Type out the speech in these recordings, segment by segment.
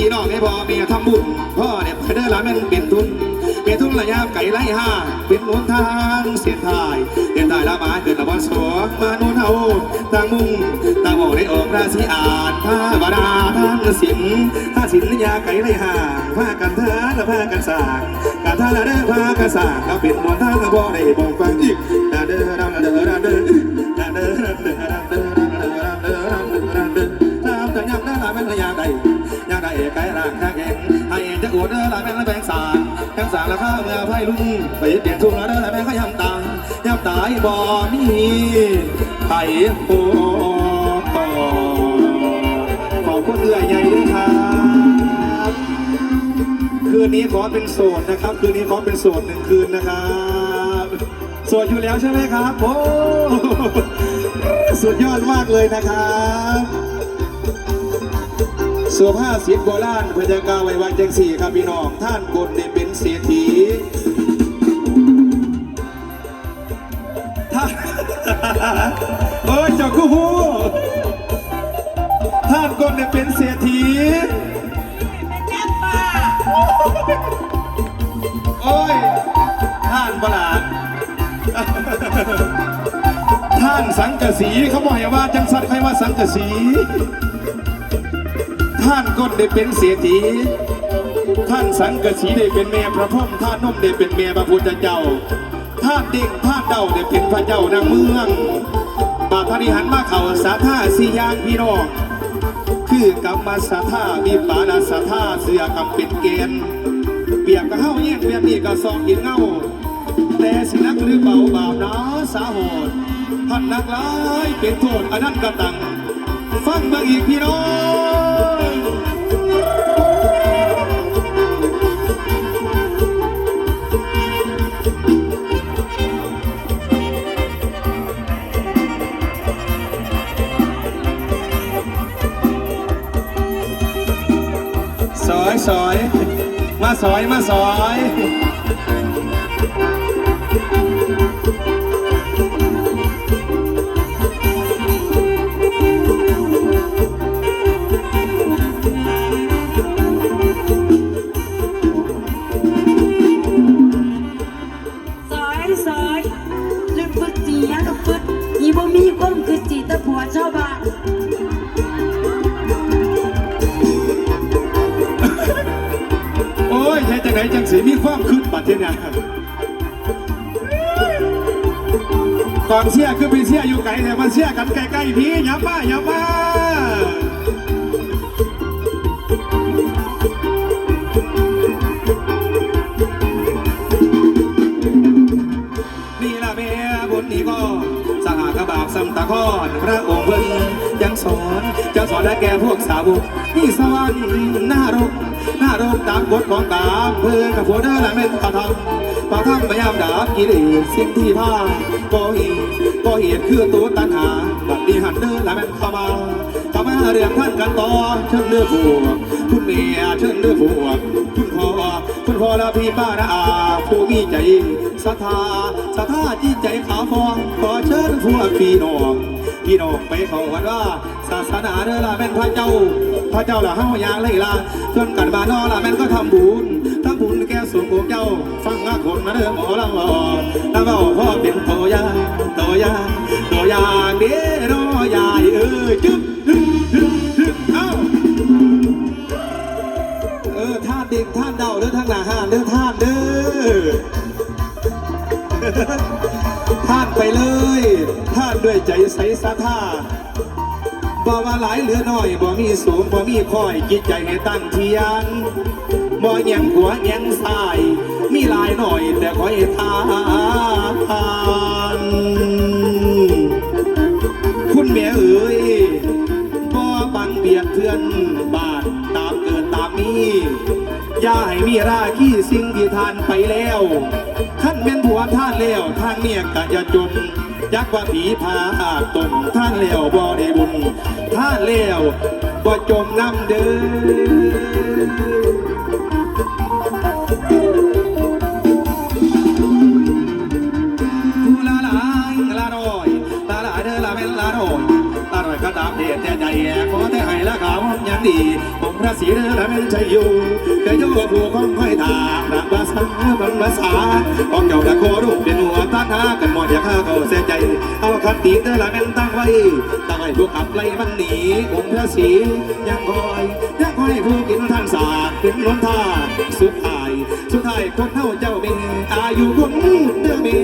พี่น้องให้พ่อเมียทำบุญพ่อเนี่ยเด้อละแม่นเป็นทุนเป็นทุนระยะไก่ไล่ห้าเป็นหนทางเสียทายเดินทายละมาเกิดตะวันสองมาโนนเฮาต่างมุ่งต่างบอกได้ออกราศีอานพระบาดาท่านสินท่าสินยาไก่ไล่ห้าพากันเถอะและพากันสางการท่าละเด้อพากันสร้างก็เป็นหนทางก็บ่ได้บอกฟังอีก ไก่ร่างแข็งให้จะอวดเด้อละแม่งละแบงสางแบงสางละข้าเมื่อไพ่ลุ่งไปเปลี่ยนทุ่งละเด้อละแม่งก็ยำตายยำตายบ่มีไผ่โอ้ต่อขอบคุณเอื้อใหญ่ด้วยครับคืนนี้ขอเป็นโสดนะครับ คืนนี้ขอเป็นโสดหนึ่งคืนนะครับโสดอยู่แล้วใช่ไหมครับโอ้สุดยอดมากเลยนะครับ สุภาพสิทธิ์โบราณพยากาไว้วันจังสี่ครับพี่น้อง ท่านกลได้เป็นเศรษฐีท่านโอ้ยเจ้าคู่หูท่านกลได้เป็นเศรษฐีโอ้ยท่านประหลาดท่านสังกะสีเขาบอกให้ว่าจังสัตว์ใครว่าสังกะสี ท่านก้นได้เป็นเสียทีท่านสังกะสีได้เป็นแม่พระพุทธท่านนมได้เป็นแม่พระพุทธเจ้าท่านเด็กท่านเดาได้เป็นพระเจ้านางเมืองบาทนิหันมาเขาสาธาสียางพี่น้องคือกรรมสาธามีปานาสาธาเสือกำเป็นเกณฑ์เปียกกะเฮ้าแย่งเปียกนี่ก็ซองกินเงาแต่สินักหรือเบาบาปนะสาโหดท่านนักร้ายเป็นโทษอันนั้นกระตัง ฟังเบิ่งอีกพี่น้อง สอยสอย มาสอยมาสอยซอยซอยเรื่องฟึดจียังกับฟึดอีบ่มีก้มคือจีตะผัวชาวบ้าน ไหนจังสีมีความคืดบัดเทียเนี่ยกอนเสียคือไปเสียอยู่ไกลแต่มันเสียกันใกล้ๆพี่อย่ามาอย่ามานี่ละเมียบุญนี่ก็สหากบาบสัมตะคอนพระองค์เพิ่นยังสอนจะสอนและแก่พวกสาวกนี่สวรรค์นรก นรกตามกฎของตามเพื่อนกับผัวเด้อละเม็นตะทำปะทำพยายามดาบกิเลสสิ่งที่ผ้าก็เหตุก็เหตุคือตัวตัณหาบัดนี้หันเด้อละเม็นเข้ามาเข้ามาเรื่องท่านกันต่อเชิญเลือผัวคุณเมียเชิญเลือผัวคุณพ่อคุณ พอละพี่ป้านะอาผู้มีใจศรัทธาศรัทธาจิตใจขาวฟองขอเชิญพวกพี่น้องพี่น้องไปเขากันว่าศาสนาเด้อละแม่นพระเจ้า พระเจ้าละเฮาอยากเลยละจนกันบานอละแม่นก็ทำบุญทำบุญแก่สูงของเจ้า ฟังงาคนนะเด้อหมอลำว่าแล้วก็พ่อเป็นตัวอย่างตัวอย่างตัวอย่างเด้อน้อยายเอ้ ใจใสศรัทธาบ่ว่าหลายเหลือน้อยบ่มีสูงบ่มีคอยจิตใจให้ตั้งเทียนบ่แยงหัวแยงสาย มีหลายหน่อยแต่คอยทานคุณแม่เอ๋ยบ่บังเบียดเพื่อนบ้านตามเกิดตามมีอย่าให้มีราคีสิ่งที่ทานไปแล้วขั้นเป็นผัวท่านแล้วทางเมียกะอย่าจม ยักษ์ว่าผีพาอาตมท่านแล้วบ่ได้บุญท่านแล้วบ่จมน้ำเด้อผู้ละหลายละน้อยลาเด้อละแม่นละน้อยละอร่อยก็ตามเด็ดแต่ใหญ่ขอแต่ให้ละขาวยังดีผมพระศรีเรือและเป็นชัยยู่เกยโยผู้คงค่อยทางรักภาษาบังภาษาของเจ้าตะโครู ตีแต่ละเป็นตั้งไว้ตั้งไว้พวกขับไล่มันหนีผมพระศรียังคอยยังคอยผู้กินทางสากเป็นล้นท่าสุดท้าย สุดท้ายคนเท่าเจ้ามีอายุคนเดือมี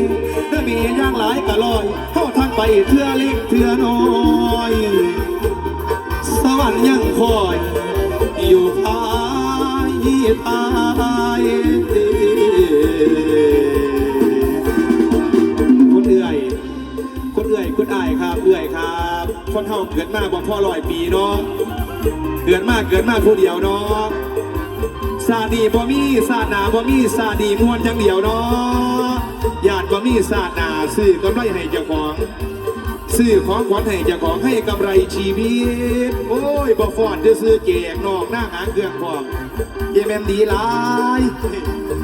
เดือมีย่างหลายกะลอยเข้าทางไปเทื่อเล็กเทื่อน้อย สวรรค์ยังคอย อยู่ภายภาย เฮาเกิดมาบ่พ่อร้อยปีเนาะเกิดมาเกิดมาผู้เดียวเนาะซาดีบ่มีซาหนาบ่มีซาดีมวนอย่างเดียวเนาะญาติบ่มีซาหนาซื้อกำไรให้เจ้าของซื้อของขวัญให้เจ้าของให้กำไรชีวิต โอ้ยบ่ฟอดเด้อซื้อแจกนอกหน้าหางเครื่องพอมเยแมนดีหลาย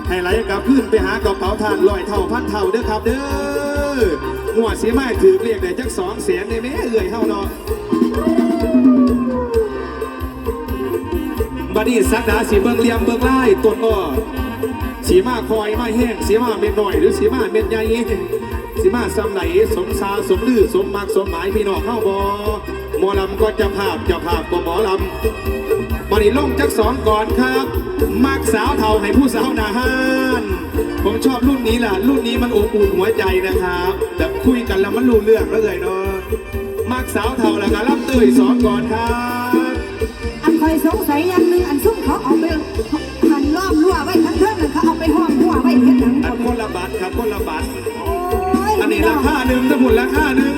ให้ไหลกับขึ้นไปหากระเป๋าทานลอยเท่าพันเท่าเด้อครับเด้อ หัวเสียไม้ถือเรียกได้จักสองแสนในแม่เอื่อยเฮาเนาะบัดนี้สักดาสีเบิงเลี่ยมเบิงไล่ต้นอ้อสีมาคอยมาแห้งสีมาเม็ดหน่อย หรือสีมาเม็ดใหญ่สีมาสำไหนสมซาสมลือสมมักสมหมายพี่น้องเข้าบอหมอลำก็จะภาพจะภาพก็หมอลำบัดนี้ลงจักสองก่อนครับ มักสาวเท่าให้ผู้สาวนาห้าน ผมชอบรุ่นนี้แหละรุ่นนี้มันอบอุ่นหัวใจนะครับแบบคุยกันแล้วมันรู้เรื่องแล้วเลยเนาะมักสาวเท่าแล้วก็รับเตยสอนก่อนครับ อันคอยสงสัยอย่างหนึ่งอันซุ่มเขาเอาไปหันล้อมรั้วไว้ทั้งเทิงนั่นเขาเอาไปห้อมรั้วไว้เฮ็ดหยังอันคนละบัตรครับคนละบัตรโอ้ยอันนี้ราคาหนึ่งทั้งหมดราคาหนึ่ง